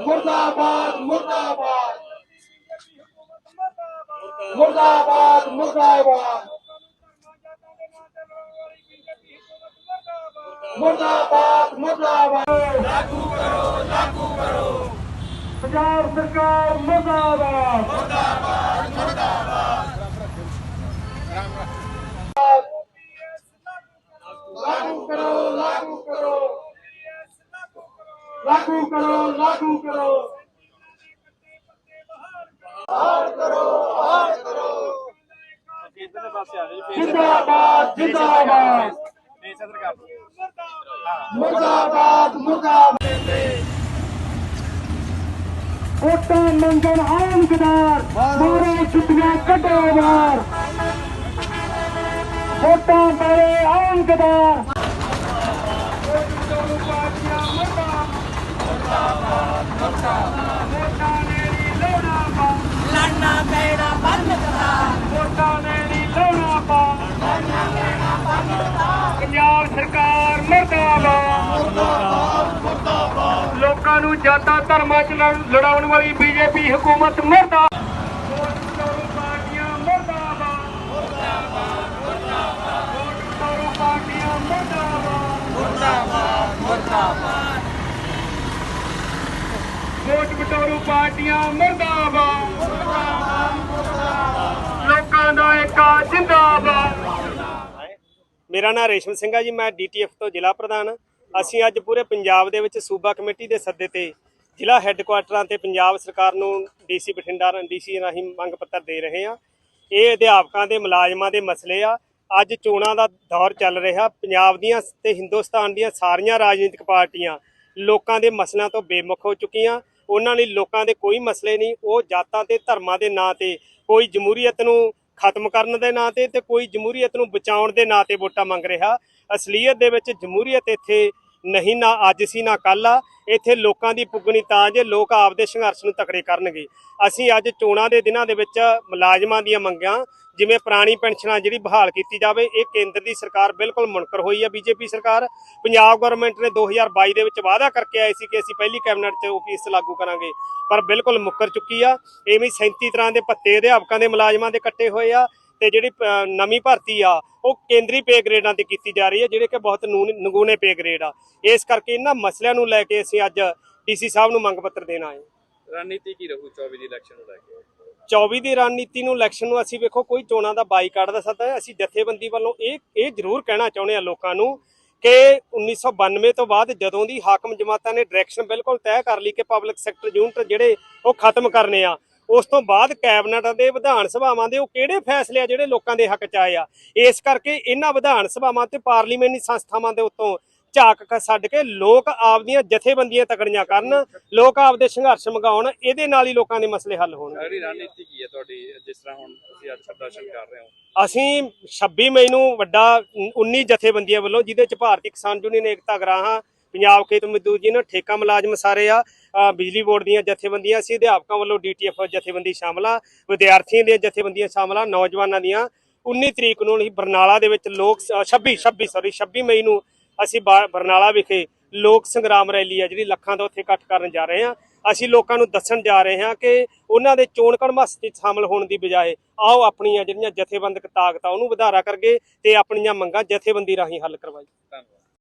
ਮੁਰਦਾਬਾਦ ਮੁਰਦਾਬਾਦ। ਮੁਰਦਾਬਾਦ ਮੁਰਦਾਬਾਦ। ਮੁਰਦਾਬਾਦ ਮੁਰਦਾਬਾਦ। ਲਾਗੂ ਕਰੋ ਲਾਗੂ ਕਰੋ। ਪੰਜਾਬ ਸਰਕਾਰ ਮੁਰਦਾਬਾਦ। ਲਾਗੂ ਲਾਗੂ ਕਰੋ ਲਾਗੂ ਕਰੋ। ਹਾਰ ਕਰੋ ਹਾਰ ਕਰੋ। ਇਧਰਲੇ ਪਾਸੇ ਆ ਜਾਓ ਜਿੰਦਾਬਾਦ ਜਿੰਦਾਬਾਦ। ਫੇਸ ਇਧਰ ਕਰ ਦਿਓ ਮੁਰਦਾਬਾਦ ਮੁਰਦਾਬਾਦ। ਵੋਟਾਂ ਮੰਗਣ ਆਉਣ ਗਦਾਰ ਮਾਰੇ ਛੁੱਟੀਆਂ ਕੱਢੋ ਬਾਹਰ ਵੋਟਾਂ ਮਾਰੇ ਆਉਣ ਗਦਾਰ ਲੋਕਾਂ ਨੂੰ ਜਾਤਾਂ ਧਰਮਾਂ ਚ ਲੜਾਉਣ ਵਾਲੀ ਬੀਜੇਪੀ ਹਕੂਮਤ ਮਰਦਾ ਪਾਰਟੀਆਂ ਵੋਟ ਬਟੋਰੂ ਪਾਰਟੀਆਂ ਮਰਦਾਬਾਦ। ਲੋਕਾਂ ਦਾ ਏਕਾ ਜਿੰਦਾਬਾਦ। ਮੇਰਾ ਨਾਮ ਰੇਸ਼ਮ ਸਿੰਘ ਆ ਜੀ, ਮੈਂ ਡੀਟੀਐਫ ਤੋਂ ਜ਼ਿਲ੍ਹਾ ਪ੍ਰਧਾਨ। ਹਾਂ। ਅਸੀਂ ਅੱਜ ਪੂਰੇ ਪੰਜਾਬ ਦੇ ਵਿੱਚ ਸੂਬਾ ਕਮੇਟੀ ਦੇ ਸੱਦੇ ਤੇ ਜ਼ਿਲ੍ਹਾ ਹੈੱਡਕੁਆਟਰਾਂ ਤੇ ਪੰਜਾਬ ਸਰਕਾਰ ਨੂੰ ਡੀਸੀ ਬਠਿੰਡਾ ਡੀਸੀ ਰਾਹੀਂ ਮੰਗ ਪੱਤਰ ਦੇ ਰਹੇ ਹਾਂ। ਇਹ ਅਧਿਆਪਕਾਂ ਦੇ ਮੁਲਾਜ਼ਮਾਂ ਦੇ ਮਸਲੇ ਆ। ਅੱਜ ਚੋਣਾਂ ਦਾ ਦੌਰ ਚੱਲ ਰਿਹਾ। ਪੰਜਾਬ ਦੀਆਂ ਤੇ ਹਿੰਦੁਸਤਾਨ ਦੀਆਂ ਸਾਰੀਆਂ ਰਾਜਨੀਤਿਕ ਪਾਰਟੀਆਂ ਲੋਕਾਂ ਦੇ ਮਸਲਿਆਂ ਤੋਂ ਬੇਮੁਖ ਹੋ ਚੁੱਕੀਆਂ। ਉਹਨਾਂ ਲਈ ਲੋਕਾਂ ਦੇ ਕੋਈ ਮਸਲੇ ਨਹੀਂ। ਉਹ ਜਾਤਾਂ ਤੇ ਧਰਮਾਂ ਦੇ ਨਾਂ ਤੇ ਕੋਈ ਜਮਹੂਰੀਅਤ ਨੂੰ ਖਤਮ ਕਰਨ ਦੇ ਨਾਂ ਤੇ ਤੇ ਕੋਈ ਜਮਹੂਰੀਅਤ ਨੂੰ ਬਚਾਉਣ ਦੇ ਨਾਂ ਤੇ ਵੋਟਾਂ ਮੰਗ ਰਿਹਾ। ਅਸਲੀਅਤ ਦੇ ਵਿੱਚ ਜਮਹੂਰੀਅਤ ਇੱਥੇ ਨਹੀਂ, ਨਾ ਅੱਜ ਸੀ, ਨਾ ਕੱਲ ਆ। ਇੱਥੇ ਲੋਕਾਂ ਦੀ ਪੁੱਗਣੀ ਤਾਂ ਜੇ ਲੋਕ ਆਪਦੇ ਸੰਘਰਸ਼ ਨੂੰ ਤਕੜੇ ਕਰਨਗੇ। ਅਸੀਂ ਅੱਜ ਚੋਣਾਂ ਦੇ ਦਿਨਾਂ ਦੇ ਵਿੱਚ ਮੁਲਾਜ਼ਮਾਂ ਦੀਆਂ ਮੰਗਾਂ, ਜਿਵੇਂ ਪੁਰਾਣੀ ਪੈਨਸ਼ਨਾਂ ਜਿਹੜੀ ਬਹਾਲ ਕੀਤੀ ਜਾਵੇ, ਇਹ ਕੇਂਦਰ ਦੀ ਸਰਕਾਰ ਬਿਲਕੁਲ ਮੁਨਕਰ ਹੋਈ ਹੈ ਬੀਜੇਪੀ ਸਰਕਾਰ। ਪੰਜਾਬ ਗਵਰਨਮੈਂਟ ਨੇ 2022 ਦੇ ਵਿੱਚ ਵਾਅਦਾ ਕਰਕੇ ਆਏ ਸੀ ਕਿ ਅਸੀਂ ਪਹਿਲੀ ਕੈਬਨਿਟ 'ਚ ਓਪੀਐਸ ਲਾਗੂ ਕਰਾਂਗੇ, ਪਰ ਬਿਲਕੁਲ ਮੁੱਕਰ ਚੁੱਕੀ ਆ। ਐਵੇਂ 37 ਤਰ੍ਹਾਂ ਦੇ ਪੱਤੇ ਅਧਿਆਪਕਾਂ ਦੇ ਮੁਲਾਜ਼ਮਾਂ ਦੇ ਕੱਟੇ ਹੋਏ ਆ। ਤੇ ਜਿਹੜੀ ਨਵੀਂ ਭਰਤੀ ਆ ਉਹ ਕੇਂਦਰੀ ਪੇ ਗ੍ਰੇਡਾਂ ਤੇ ਕੀਤੀ ਜਾ ਰਹੀ ਹੈ ਜਿਹੜੇ ਕਿ ਬਹੁਤ ਨਗੂਣੇ ਪੇ ਗ੍ਰੇਡ ਆ। ਇਸ ਕਰਕੇ ਇਹਨਾਂ ਮਸਲਿਆਂ ਨੂੰ ਲੈ ਕੇ ਅਸੀਂ ਅੱਜ ਡੀਸੀ ਸਾਹਿਬ ਨੂੰ ਮੰਗ ਪੱਤਰ ਦੇਣ ਆਏ। ਰਣਨੀਤੀ ਕੀ ਰਹੂ 24 ਦੀ ਇਲੈਕਸ਼ਨ ਨੂੰ ਲੈ ਕੇ? 24 ਦੀ ਰਣਨੀਤੀ ਨੂੰ ਇਲੈਕਸ਼ਨ ਨੂੰ ਅਸੀਂ ਵੇਖੋ ਕੋਈ ਚੋਣਾਂ ਦਾ ਬਾਈਕਾਟ ਦਾ ਸੱਦਾ ਹੈ। ਅਸੀਂ ਜਥੇਬੰਦੀ ਵੱਲੋਂ ਇਹ ਇਹ ਜ਼ਰੂਰ ਕਹਿਣਾ ਚਾਹੁੰਦੇ ਆ ਲੋਕਾਂ ਨੂੰ ਕਿ 1992 ਤੋਂ ਬਾਅਦ ਜਦੋਂ ਦੀ ਹਾਕਮ ਜਮਾਤਾਂ ਨੇ ਡਾਇਰੈਕਸ਼ਨ ਬਿਲਕੁਲ ਤੈਅ ਕਰ ਲਈ ਕਿ ਪਬਲਿਕ ਸੈਕਟਰ ਯੂਨਿਟ ਜਿਹੜੇ ਉਹ ਖਤਮ ਕਰਨੇ ਆ ਉਸ ਤੋਂ ਬਾਅਦ ਕੈਬਨਿਟ ਦੇ ਵਿਧਾਨ ਸਭਾਵਾਂ ਦੇ ਉਹ ਕਿਹੜੇ ਫੈਸਲੇ ਆ ਜਿਹੜੇ ਲੋਕਾਂ ਦੇ ਹੱਕ ਚ ਆਏ ਆ? ਇਸ ਕਰਕੇ ਇਹਨਾਂ ਵਿਧਾਨ ਸਭਾਵਾਂ ਤੇ ਪਾਰਲੀਮੈਂਟੀ ਸੰਸਥਾਵਾਂ ਦੇ ਉੱਤੋਂ ਝਾਕ ਕ ਛੱਡ ਕੇ ਲੋਕ ਆਪਦੀਆਂ ਜਥੇਬੰਦੀਆਂ ਤਕੜੀਆਂ ਕਰਨ ਲੋਕ ਆਪਦੇ ਸੰਘਰਸ਼ ਮਗਾਉਣ ਇਹਦੇ ਨਾਲ ਹੀ ਲੋਕਾਂ ਦੇ ਮਸਲੇ ਹੱਲ ਹੋਣਗੇ ਅਗਲੀ ਰਣਨੀਤੀ ਕੀ ਹੈ ਤੁਹਾਡੀ? ਜਿਸ ਤਰ੍ਹਾਂ ਹੁਣ ਤੁਸੀਂ ਅੱਜ ਪ੍ਰਦਰਸ਼ਨ ਕਰ ਰਹੇ ਹੋ। ਅਸੀਂ 26 ਮਈ ਨੂੰ ਵੱਡਾ 19 ਜਥੇਬੰਦੀਆਂ ਵੱਲੋਂ ਜਿਹਦੇ ਚ ਭਾਰਤੀ ਕਿਸਾਨ ਯੂਨੀਅਨ ਏਕਤਾ ਗਰਾਹਾਂ ਪੰਜਾਬ ਖੇਤ ਮਜ਼ਦੂਰ ਜੀ ਨੇ ਠੇਕਾ ਮੁਲਾਜ਼ਮ ਸਾਰੇ ਆ ਬਿਜਲੀ ਬੋਰਡ ਦੀਆਂ ਜਥੇਬੰਦੀਆਂ ਸੀ ਅਧਿਆਪਕਾਂ ਵੱਲੋਂ ਡੀਟੀਐਫ ਜਥੇਬੰਦੀ ਸ਼ਾਮਲ ਆ ਵਿਦਿਆਰਥੀਆਂ ਦੀਆਂ ਜਥੇਬੰਦੀਆਂ ਸ਼ਾਮਲ ਆ ਨੌਜਵਾਨਾਂ ਦੀਆਂ। 19 ਤਰੀਕ ਨੂੰ ਹੀ ਬਰਨਾਲਾ ਦੇ ਵਿੱਚ ਲੋਕ ਅ, 26 26 ਸੌਰੀ 26 ਮਈ ਨੂੰ ਅਸੀਂ ਬਾ- ਬਰਨਾਲਾ ਵਿਖੇ ਲੋਕ ਸੰਗਰਾਮ ਰੈਲੀ ਆ ਜਿਹੜੀ ਲੱਖਾਂ ਦਾ ਉੱਥੇ ਇਕੱਠ ਕਰਨ ਜਾ ਰਹੇ ਹਾਂ ਅਸੀਂ ਲੋਕਾਂ ਨੂੰ ਦੱਸਣ ਜਾ ਰਹੇ ਹਾਂ ਕਿ ਉਹਨਾਂ ਦੇ ਚੋਣ ਕੜਮਸ ਵਿੱਚ ਸ਼ਾਮਲ ਹੋਣ ਦੀ ਬਜਾਏ ਆਓ ਆਪਣੀਆਂ ਜਿਹੜੀਆਂ ਜਥੇਬੰਦਕ ਤਾਕਤਾਂ ਉਹਨੂੰ ਵਧਾਰਾ ਕਰਗੇ ਤੇ ਆਪਣੀਆਂ ਮੰਗਾਂ ਜਥੇਬੰਦੀ ਰਾਹੀਂ ਹੱਲ ਕਰਵਾਈ ਧੰਨਵਾਦ।